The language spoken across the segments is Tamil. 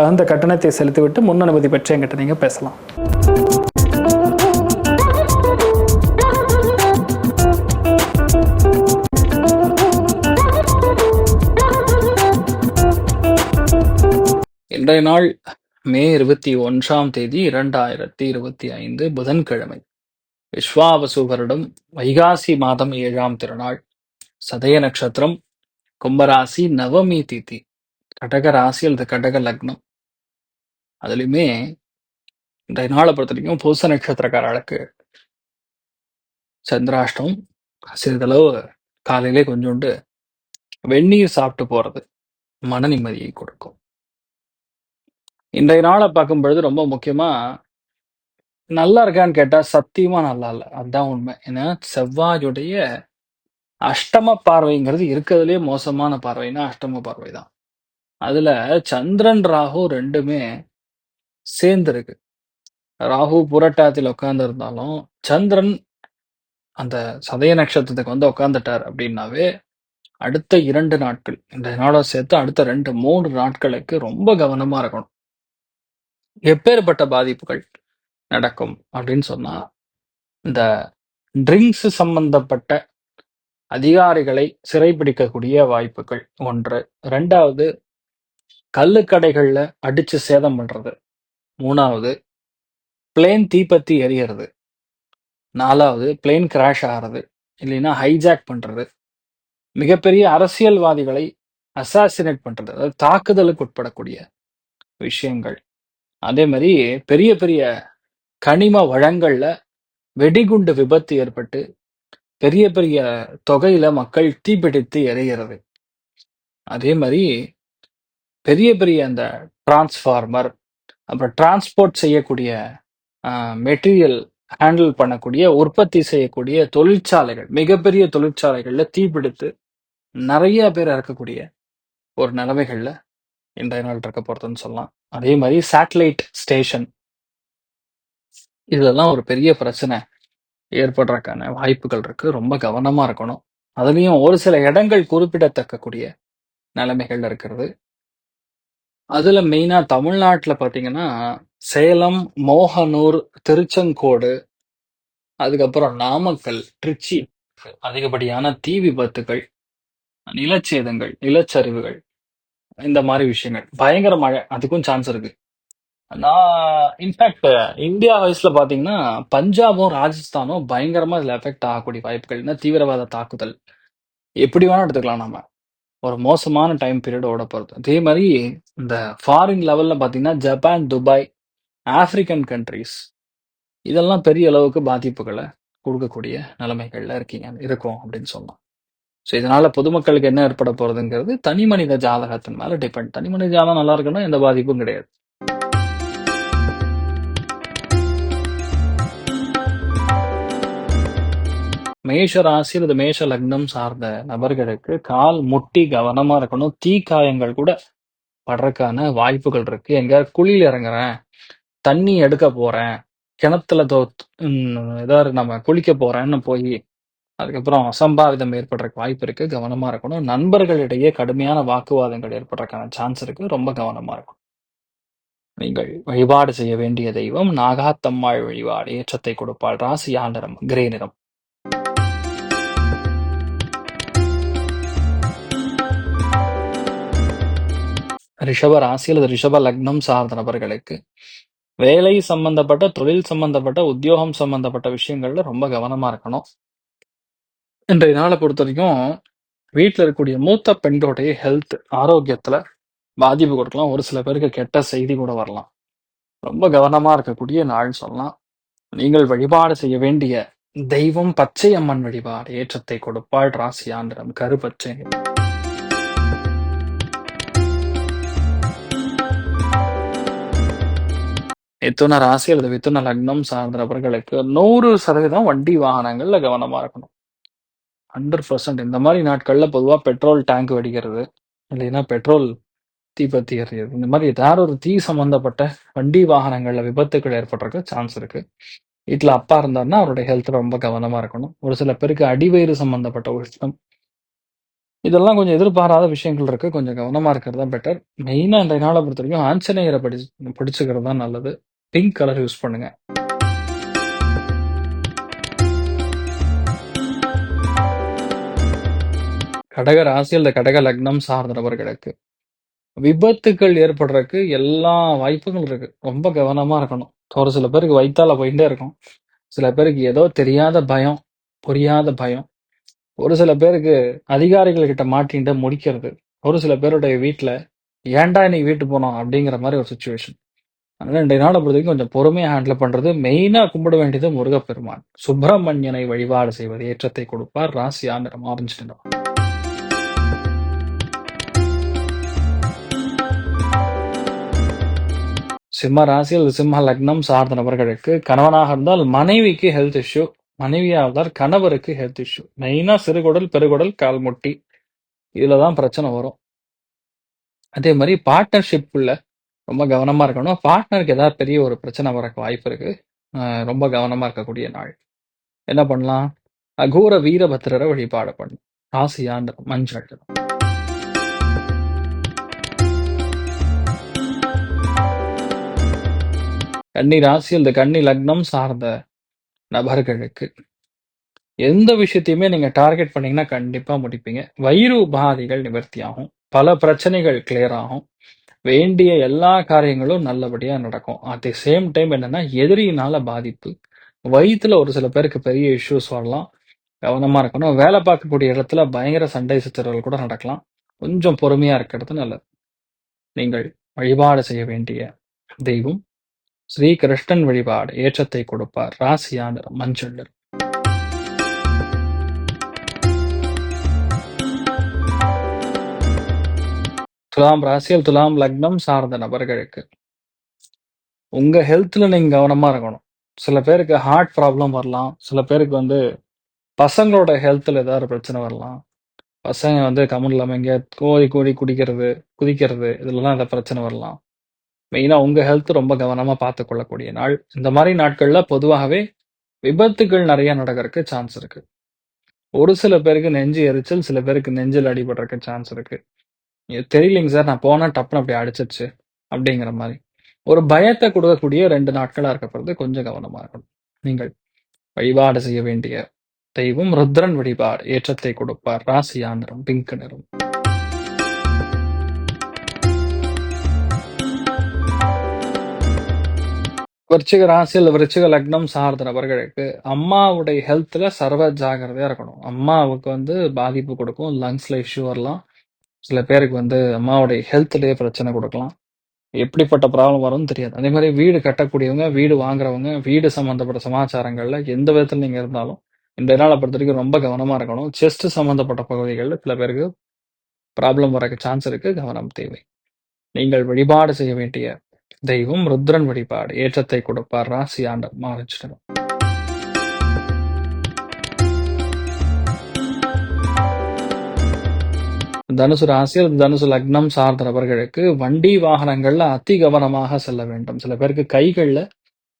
தகுந்த கட்டணத்தை செலுத்திவிட்டு முன் அனுமதி பெற்று எங்கிட்ட நீங்கள் பேசலாம். இன்றைய நாள் மே இருபத்தி ஒன்றாம் தேதி இரண்டாயிரத்தி இருபத்தி ஐந்து புதன்கிழமை. விஸ்வாவசு வருடம் வைகாசி மாதம் ஏழாம் திருநாள். சதய நட்சத்திரம் கும்பராசி நவமி திதி. கடக ராசி அல்லது கடக லக்னம். அதுலயுமே இன்றைய நாளை பொறுத்த வரைக்கும் பூச நட்சத்திரக்காரர்களுக்கு சந்திராஷ்டம் சிறிதளவு காலையிலே கொஞ்சோண்டு வெந்நீர் சாப்பிட்டு போறது மன நிம்மதியை கொடுக்கும். இன்றைய நாளை பார்க்கும் பொழுது ரொம்ப முக்கியமா நல்லா இருக்கான்னு கேட்டா சத்தியமா நல்லா இல்லை. அதுதான் உண்மை. ஏன்னா செவ்வாயுடைய அஷ்டம பார்வைங்கிறது இருக்கிறதுலே மோசமான பார்வைன்னா அஷ்டம பார்வை தான் அதுல சந்திரன் ராகு ரெண்டுமே சேர்ந்துருக்கு. ராகு புரட்டாத்தில் உட்கார்ந்து இருந்தாலும் சந்திரன் அந்த சதய நட்சத்திரத்துக்கு வந்து உட்காந்துட்டார் அப்படின்னாவே அடுத்த இரண்டு நாட்கள் இந்த நாளை சேர்த்து அடுத்த ரெண்டு மூன்று நாட்களுக்கு ரொம்ப கவனமா இருக்கணும். எப்பேற்பட்ட பாதிப்புகள் நடக்கும் அப்படின்னு சொன்னா இந்த ட்ரிங்க்ஸ் சம்பந்தப்பட்ட அதிகாரிகளை சிறைபிடிக்கக்கூடிய வாய்ப்புகள் ஒன்று. ரெண்டாவது கள்ளுக்கடைகள்ல அடிச்சு சேதம் பண்றது. மூணாவது பிளேன் தீப்பத்தி எரியறது நாலாவது பிளேன் கிராஷ் ஆகிறது. இல்லைன்னா ஹைஜாக் பண்ணுறது மிகப்பெரிய அரசியல்வாதிகளை அசாசினேட் பண்ணுறது அதாவது தாக்குதலுக்கு உட்படக்கூடிய விஷயங்கள். அதே மாதிரி பெரிய பெரிய கனிம வளங்களில் வெடிகுண்டு விபத்து ஏற்பட்டு பெரிய பெரிய தொகையில் மக்கள் தீப்பிடித்து எரிகிறது அதே மாதிரி பெரிய பெரிய அந்த டிரான்ஸ்ஃபார்மர் அப்புறம் டிரான்ஸ்போர்ட் செய்யக்கூடிய மெட்டீரியல் ஹேண்டில் பண்ணக்கூடிய உற்பத்தி செய்யக்கூடிய தொழிற்சாலைகள் மிகப்பெரிய தொழிற்சாலைகளில் தீப்பிடித்து நிறைய பேர் இறக்கக்கூடிய ஒரு நிலைமைகளில் இன்றைய நாள் இருக்க போகிறதுன்னு சொல்லலாம். அதே மாதிரி சேட்டலைட் ஸ்டேஷன் இதெல்லாம் ஒரு பெரிய பிரச்சனை ஏற்படுறதுக்கான வாய்ப்புகள் இருக்கு. ரொம்ப கவனமா இருக்கணும். அதுலேயும் ஒரு சில இடங்கள் குறிப்பிடத்தக்கக்கூடிய நிலைமைகள் இருக்கிறது. அதுல மெயினா தமிழ்நாட்டுல பாத்தீங்கன்னா சேலம் மோகனூர் திருச்செங்கோடு அதுக்கப்புறம் நாமக்கல் திருச்சி அதிகப்படியான தீ விபத்துகள் நிலச்சேதங்கள் நிலச்சரிவுகள் இந்த மாதிரி விஷயங்கள். பயங்கர மழை அதுக்கும் சான்ஸ் இருக்கு. நான் இன்ஃபேக்ட் இந்தியா வைஸ்ல பாத்தீங்கன்னா பஞ்சாபும் ராஜஸ்தானும் பயங்கரமா இதுல எஃபெக்ட் ஆகக்கூடிய வாய்ப்புகள் என்ன தீவிரவாத தாக்குதல். எப்படி வேணா எடுத்துக்கலாம் நாம. ஒரு மோசமான டைம் பீரியட் ஓட போகிறது அதே மாதிரி இந்த ஃபாரின் லெவல்ல பாத்தீங்கன்னா ஜப்பான் துபாய் ஆப்பிரிக்கன் கண்ட்ரீஸ் இதெல்லாம் பெரிய அளவுக்கு பாதிப்புகளை கொடுக்கக்கூடிய நிலைமைகள்ல இருக்கீங்க. இருக்கும் அப்படின்னு சொல்லலாம் ஸோ இதனால பொதுமக்களுக்கு என்ன ஏற்பட போறதுங்கிறது தனி மனித ஜாதகத்தின் மேல டிபெண்ட் தனி மனித ஜாதகம் நல்லா இருக்குன்னா எந்த பாதிப்பும் கிடையாது. மேஷ ராசி அல்லது மேஷ லக்னம் சார்ந்த நபர்களுக்கு கால் முட்டி கவனமா இருக்கணும் தீக்காயங்கள் கூட படுறதுக்கான வாய்ப்புகள் இருக்கு எங்க குழியில இறங்குறேன் தண்ணி எடுக்க போறேன் கிணத்துல தோ ஏதாவது நம்ம குளிக்க போறேன்னு போய் அதுக்கப்புறம் அசம்பாவிதம் ஏற்படுறதுக்கு வாய்ப்பு இருக்கு. கவனமா இருக்கணும். நண்பர்களிடையே கடுமையான வாக்குவாதங்கள் ஏற்படுறதுக்கான சான்ஸ் இருக்கு. ரொம்ப கவனமா இருக்கும் நீங்கள் வழிபாடு செய்ய வேண்டிய தெய்வம் நாகாத்தம்மாள் வழிபாடு ஏற்றத்தை கொடுப்பாள். ராசி ஆண்டரம் கிரே நிறம். ரிஷப ராசி அல்லது ரிஷப லக்னம் சார்ந்த நபர்களுக்கு வேலை சம்பந்தப்பட்ட, தொழில் சம்பந்தப்பட்ட, உத்தியோகம் சம்பந்தப்பட்ட விஷயங்கள்ல ரொம்ப கவனமா இருக்கணும். இன்றைய பொறுத்த வரைக்கும் வீட்டில் இருக்கக்கூடிய மூத்த பெண்களுடைய ஹெல்த் ஆரோக்கியத்துல பாதிப்பு கொடுக்கலாம். ஒரு சில பேருக்கு கெட்ட செய்தி கூட வரலாம். ரொம்ப கவனமா இருக்கக்கூடிய நாள்னு சொல்லலாம். நீங்கள் வழிபாடு செய்ய வேண்டிய தெய்வம் பச்சை அம்மன் வழிபாடு ஏற்றத்தை கொடுப்பாள். ராசியா கருப்பச்சை எத்தனை ராசி அல்லது மிதுன லக்னம் சார்ந்த நபர்களுக்கு 100% வண்டி வாகனங்கள்ல கவனமா இருக்கணும். 100% இந்த மாதிரி நாட்கள்ல பொதுவா பெட்ரோல் டேங்க் வெடிக்கிறது, இல்லைன்னா பெட்ரோல் தீப்பத்தி எறியது இந்த மாதிரி ஏதாவது ஒரு தீ சம்பந்தப்பட்ட வண்டி வாகனங்கள்ல விபத்துக்கள் ஏற்படுறதுக்கு சான்ஸ் இருக்கு. வீட்டில் அப்பா இருந்தாருன்னா அவருடைய ஹெல்த் ரொம்ப கவனமா இருக்கணும். ஒரு சில பேருக்கு அடிவயிறு சம்பந்தப்பட்ட உஷ்ணம் இதெல்லாம் கொஞ்சம் எதிர்பாராத விஷயங்கள் இருக்கு. கொஞ்சம் கவனமா இருக்கிறது தான் பெட்டர். மெயினா இன்றைய பொறுத்த வரைக்கும் ஆஞ்சநேயரை படி பிடிச்சுக்கிறது தான் நல்லது. பிங்க் கலர் யூஸ் பண்ணுங்க. கடக ராசி அல்லது கடக லக்னம் சார்ந்த நபர்களுக்கு விபத்துக்கள் ஏற்படுறதுக்கு எல்லா வாய்ப்புகளும் இருக்கு. ரொம்ப கவனமா இருக்கணும். ஒரு சில பேருக்கு வயிற்றால போயிட்டே இருக்கும். சில பேருக்கு ஏதோ தெரியாத பயம், புரியாத பயம். ஒரு சில பேருக்கு அதிகாரிகள் கிட்ட மாட்டின்ட்டு முடிக்கிறது ஒரு சில பேருடைய வீட்டில் ஏன்டா இன்னைக்கு வீட்டு போனோம் அப்படிங்கிற மாதிரி ஒரு சுச்சுவேஷன் அதனால இன்றைய பொறுத்த வரைக்கும் கொஞ்சம் பொறுமையா ஹேண்டில் பண்றது. மெயினா கும்பிட வேண்டியது முருகப்பெருமான். சுப்பிரமணியனை வழிபாடு செய்வது ஏற்றத்தை கொடுப்பார். ராசியா நிறம் ஆரஞ்சு நிறம். சிம்ம ராசி அல்லது சிம்ம லக்னம் சார்ந்த நபர்களுக்கு கணவனாக இருந்தால் மனைவிக்கு ஹெல்த் இஷ்யூ. மனைவியாக இருந்தால் கணவருக்கு ஹெல்த் இஷ்யூ. மெயினா சிறுகுடல், பெருகுடல், கால்முட்டி இதில் தான் பிரச்சனை வரும். அதே மாதிரி பார்ட்னர்ஷிப் உள்ள ரொம்ப கவனமா இருக்கணும். பார்ட்னருக்கு ஏதாவது பெரிய ஒரு பிரச்சனை வரக்கு வாய்ப்பு இருக்கு. ரொம்ப கவனமா இருக்கக்கூடிய நாள். என்ன பண்ணலாம்? அகோர வீரபத்திரரை வழிபாடு பண்ணும் ராசியா மஞ்சள் கன்னி ராசி அல்லது கன்னி லக்னம் சார்ந்த நபர்களுக்கு எந்த விஷயத்தையுமே நீங்க டார்கெட் பண்ணீங்கன்னா கண்டிப்பா முடிப்பீங்க. வயிறு உபாதைகள் நிவர்த்தியாகும். பல பிரச்சனைகள் கிளியர் ஆகும். வேண்டிய எல்லா காரியங்களும் நல்லபடியா நடக்கும். அட் தி சேம் டைம் என்னன்னா, எதிரியினால பாதிப்பு. வயிற்றுல ஒரு சில பேருக்கு பெரிய இஷ்யூஸ் வரலாம். கவனமா இருக்கணும். வேலை பார்க்கக்கூடிய இடத்துல பயங்கர சண்டை சச்சரவுகள் கூட நடக்கலாம். கொஞ்சம் பொறுமையா இருக்கிறது நல்லது. நீங்கள் வழிபாடு செய்ய வேண்டிய தெய்வம் ஸ்ரீ கிருஷ்ணன் வழிபாடு ஏற்றத்தை கொடுப்பார். ராசியான மஞ்சள் நிறம். துலாம் ராசியில் துலாம் லக்னம் சார்ந்த நபர்களுக்கு உங்க ஹெல்த்ல நீங்க கவனமா இருக்கணும். சில பேருக்கு ஹார்ட் ப்ராப்ளம் வரலாம். சில பேருக்கு வந்து பசங்களோட ஹெல்த்ல ஏதாவது பிரச்சனை வரலாம். பசங்க வந்து கமன் இல்லாமல் எங்கேயாவது கோழி கோழி குடிக்கிறது, குதிக்கிறது இதுலலாம் எதாவது பிரச்சனை வரலாம். மெயினா உங்க ஹெல்த் ரொம்ப கவனமா பார்த்து கொள்ளக்கூடிய நாள். இந்த மாதிரி நாட்கள்ல பொதுவாகவே விபத்துகள் நிறைய நடக்கிறதுக்கு சான்ஸ் இருக்கு. ஒரு சில பேருக்கு நெஞ்சு எரிச்சல், சில பேருக்கு நெஞ்சில் அடிபடுறதுக்கு சான்ஸ் இருக்கு. "இது தெரியலைங்க சார். நான் போனால் டப்புனு அப்படி அடிச்சிருச்சு." அப்படிங்கிற மாதிரி ஒரு பயத்தை கொடுக்கக்கூடிய ரெண்டு நாட்களா இருக்கப்படுறது கொஞ்சம் கவனமா இருக்கணும். நீங்கள் வழிபாடு செய்ய வேண்டிய தெய்வம் ருத்ரன் வழிபாடு ஏற்றத்தை கொடுப்பார். ராசியா நிறம் பிங்க் நிறம். விருச்சிக ராசியில் விருச்சிக லக்னம் சார்ந்த நபர்களுக்கு அம்மாவுடைய ஹெல்த்ல சர்வ ஜாகிரதையாக இருக்கணும். அம்மாவுக்கு வந்து பாதிப்பு கொடுக்கும். லங்ஸில் இஷ்யூ வரலாம். சில பேருக்கு வந்து அம்மாவுடைய ஹெல்த்லேயே பிரச்சனை கொடுக்கலாம் எப்படிப்பட்ட ப்ராப்ளம் வரும்னு தெரியாது. அதே மாதிரி வீடு கட்டக்கூடியவங்க, வீடு வாங்குறவங்க, வீடு சம்மந்தப்பட்ட சமாச்சாரங்கள்ல எந்த விதத்தில் நீங்க இருந்தாலும், இந்த நாளை பொறுத்த பொறுத்தவரைக்கும் ரொம்ப கவனமா இருக்கணும். செஸ்ட் சம்மந்தப்பட்ட பகுதிகளில் சில பேருக்கு ப்ராப்ளம் வரக்கு சான்ஸ் இருக்கு. கவனம் தேவை. நீங்கள் வழிபாடு செய்ய வேண்டிய தெய்வம் ருத்ரன் வழிபாடு ஏற்றத்தை கொடுப்பார். ராசி ஆண்டு மாறிச்சிடணும் தனுசு ராசி தனுசு லக்னம் சார்ந்த நபர்களுக்கு வண்டி வாகனங்கள்ல அதி கவனமாக செல்ல வேண்டும். சில பேருக்கு கைகள்ல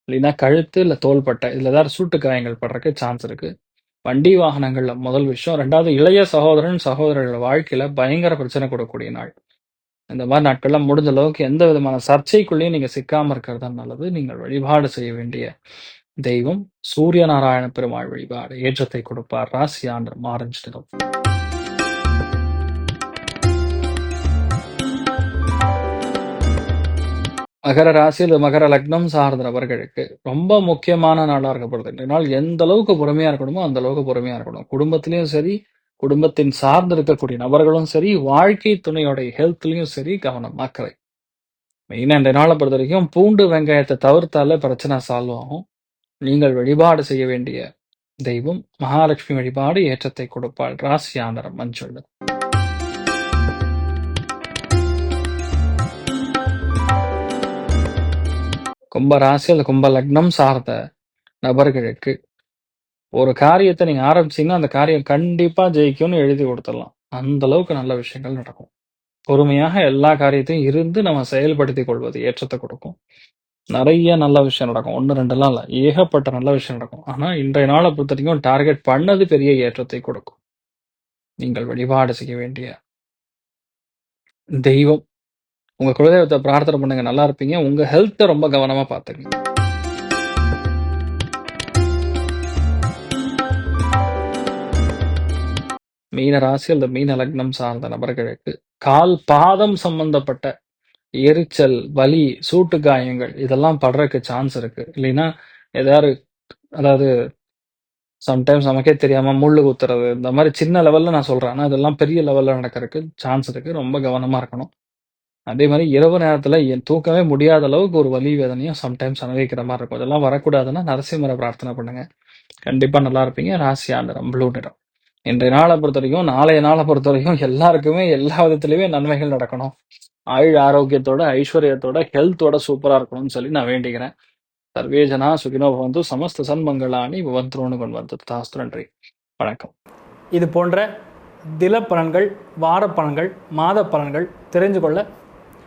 இல்லைன்னா கழுத்து, இல்ல தோள்பட்டை இதுல ஏதாவது சூட்டு காயங்கள் படுறக்கு சான்ஸ் இருக்கு. வண்டி வாகனங்கள்ல முதல் விஷயம். ரெண்டாவது இளைய சகோதரன், சகோதரர்கள் வாழ்க்கையில பயங்கர பிரச்சனை கொடுக்கக்கூடிய நாள். இந்த மாதிரி நாட்கள்ல முடிஞ்ச அளவுக்கு எந்த விதமான சர்ச்சைக்குள்ளேயும் நீங்க சிக்காம இருக்கிறது தான் நல்லது. நீங்கள் வழிபாடு செய்ய வேண்டிய தெய்வம் சூரிய நாராயண பெருமாள் வழிபாடு ஏற்றத்தை கொடுப்பார். ராசி ஆண்டர் ஆரஞ்சு நிறம். மகர ராசி அல்லது மகர லக்னம் சார்ந்த நபர்களுக்கு ரொம்ப முக்கியமான நாளா இருக்கப்படுது. இந்த நாள் எந்த அளவுக்கு பொறுமையா இருக்கணுமோ, அந்த அளவுக்கு பொறுமையா இருக்கணும். குடும்பத்திலயும் சரி, குடும்பத்தின் சார்ந்து இருக்கக்கூடிய நபர்களும் சரி, வாழ்க்கை துணையோட ஹெல்த்லயும் சரி கவனம், அக்கறை. மெயினா இந்த பொறுத்த வரைக்கும் பூண்டு, வெங்காயத்தை தவிர்த்தாலே பிரச்சனை சால்வ் ஆகும். நீங்கள் வழிபாடு செய்ய வேண்டிய தெய்வம் மகாலட்சுமி வழிபாடு ஏற்றத்தை கொடுப்பாள். ராசியானரம் ஆண்டரம் மஞ்சள் கும்ப ராசி அல்லது கும்ப லக்னம் சார்ந்த நபர்களுக்கு ஒரு காரியத்தை நீங்க ஆரம்பிச்சீங்கன்னா, அந்த காரியம் கண்டிப்பா ஜெயிக்கும்னு எழுதி கொடுத்துடலாம் அந்த அளவுக்கு நல்ல விஷயங்கள் நடக்கும். பொறுமையாக எல்லா காரியத்தையும் இருந்து நம்ம செயல்படுத்திக் கொள்வது ஏற்றத்தை கொடுக்கும். நிறைய நல்ல விஷயம் நடக்கும். ஒன்று ரெண்டுலாம் இல்லை ஏகப்பட்ட நல்ல விஷயம் நடக்கும். ஆனால் இன்றைய நாள பொறுத்தவரைக்கும் டார்கெட் பண்ணது பெரிய ஏற்றத்தை கொடுக்கும். நீங்கள் வழிபாடு செய்ய வேண்டிய தெய்வம் உங்க குலதெய்வத்த பிரார்த்தனை பண்ணுங்க. நல்லா இருப்பீங்க. உங்க ஹெல்த்த ரொம்ப கவனமா பார்த்துக்கங்க. மீன ராசி அல்லது மீன லக்னம் சார்ந்த நபர்களுக்கு கால், பாதம் சம்பந்தப்பட்ட எரிச்சல், வலி, சூட்டு காயங்கள் இதெல்லாம் படுறதுக்கு சான்ஸ் இருக்கு. இல்லைன்னா, ஏதாவது அதாவது சம்டைம்ஸ் நமக்கே தெரியாம முள்ளு குத்துறது, இந்த மாதிரி சின்ன லெவல்ல நான் சொல்றேன். ஆனா, இதெல்லாம் பெரிய லெவல்ல நடக்கிறதுக்கு சான்ஸ் இருக்கு. ரொம்ப கவனமா இருக்கணும். அதே மாரி இரவு நேரத்துல என் தூக்கமே முடியாத அளவுக்கு ஒரு வலி, வேதனையும் சம்டைம்ஸ் அனுபவிக்கிற மாரி இருக்கும். இதெல்லாம் வரக்கூடாதுன்னா நரசிம்மர பிரார்த்தனை பண்ணுங்க. கண்டிப்பா நல்லா இருப்பீங்க. ராசி ஆண்டரம் ப்ளூ நிறம். இன்றைய நாள பொறுத்தவரைக்கும், நாளைய நாள பொறுத்தவரைக்கும் எல்லாருக்குமே எல்லா விதத்திலயுமே நன்மைகள் நடக்கணும். ஆயுள் ஆரோக்கியத்தோட, ஐஸ்வர்யத்தோட, ஹெல்த்தோட சூப்பரா இருக்கணும்னு சொல்லி நான் வேண்டிக்கிறேன். சர்வே ஜனா சுகினோ பவந்து. சமஸ்த சன்மங்களானி வந்துருன்னு கொண்டு தாஸ்து நன்றி. வணக்கம். இது போன்ற தில பலன்கள், வார பலன்கள், மாத பலன்கள் தெரிஞ்சு கொள்ள